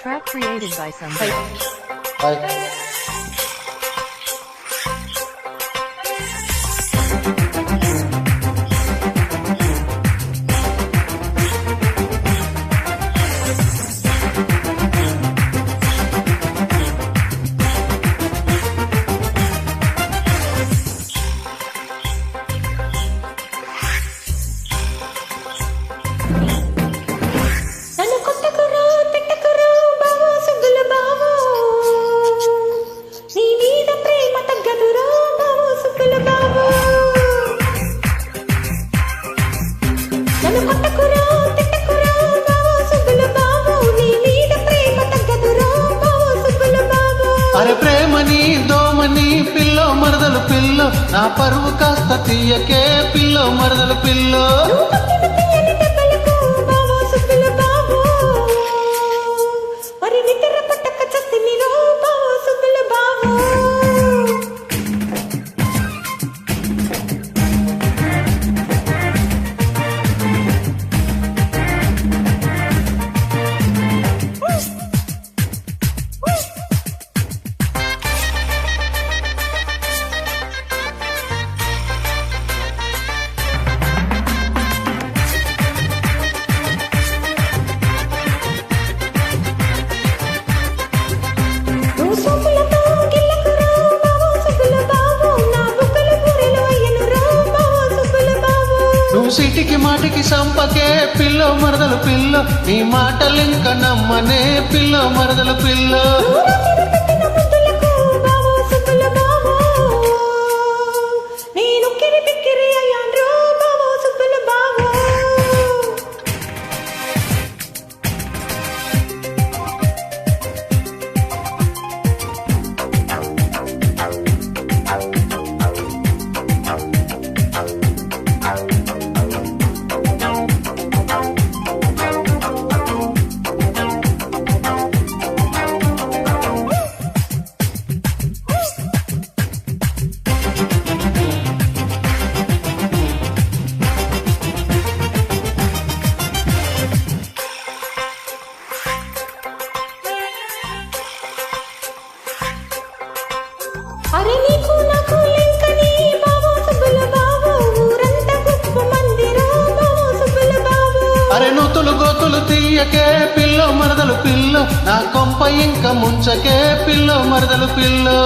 Track created by somebody. Bye. Bye. అరే ప్రేమని దోమని pillow మరదలు పిల్లో. నా పరువు కాస్త తీయకే పిల్లో మరదలు పిల్లో. సిటికి మాటికి సంపకే పిల్లో మరదలు పిల్లో. నీ మాటలింక నమ్మనే పిల్లో మరదలు పిల్లో. అరే నీకు నాకు లింకని బావో సుబ్బుల బావో ఊరంతా గుప్పు మందిరా బావో సుబ్బుల బావో అరే నూతులు గోతులు తీయకే పిల్లో మరదలు పిల్లో. నా కొంప ఇంక ముంచకే పిల్లో మరదలు పిల్లో.